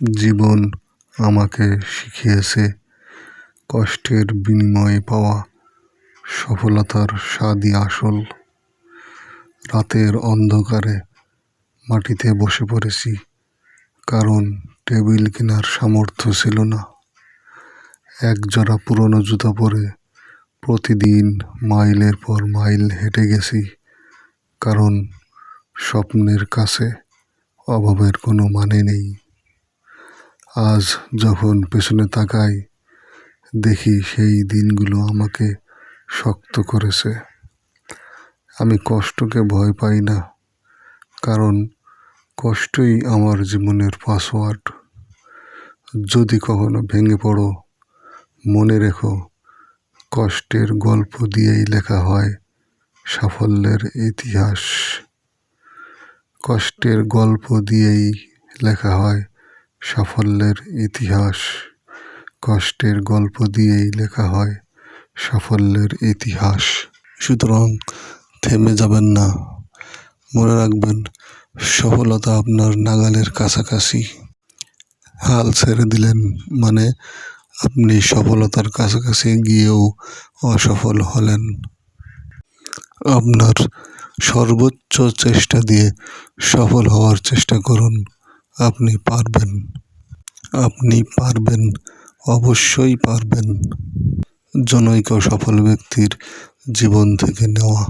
জীবন আমাকে শিখিয়েছে। কষ্টের বিনিময়ে পাওয়া সফলতার স্বাদই আসল। রাতের অন্ধকারে মাটিতে বসে পড়েছি, কারণ টেবিল কেনার সামর্থ্য ছিল না। এক জোড়া পুরনো জুতা পরে প্রতিদিন মাইলের পর মাইল হেঁটে গেছি, কারণ স্বপ্নের কাছে অভাবের কোনো মানে নেই। আজ যখন পেছনে তাকাই, দেখি সেই দিনগুলো আমাকে শক্ত করেছে। আমি কষ্টকে ভয় পাই না, কারণ কষ্টই আমার জীবনের পাসওয়ার্ড। যদি কখনো ভেঙে পড়ো, মনে রেখো, কষ্টের গল্প দিয়েই লেখা হয় সাফল্যের ইতিহাস। কষ্টের গল্প দিয়েই লেখা হয় সাফল্যের ইতিহাস, কষ্টের গল্প দিয়েই লেখা হয় সাফল্যের ইতিহাস। সুতরাং থেমে যাবেন না। মনে রাখবেন, সফলতা আপনার নাগালের কাছাকাছি। হাল ছেড়ে দিলেন মানে আপনি সফলতার কাছাকাছি গিয়েও অসফল হলেন। আপনার সর্বোচ্চ চেষ্টা দিয়ে সফল হওয়ার চেষ্টা করুন। আপনি পারবেন। আপনি পারবেন অবশ্যই পারবেন। জনৈক সফল ব্যক্তির জীবন থেকে নেওয়া।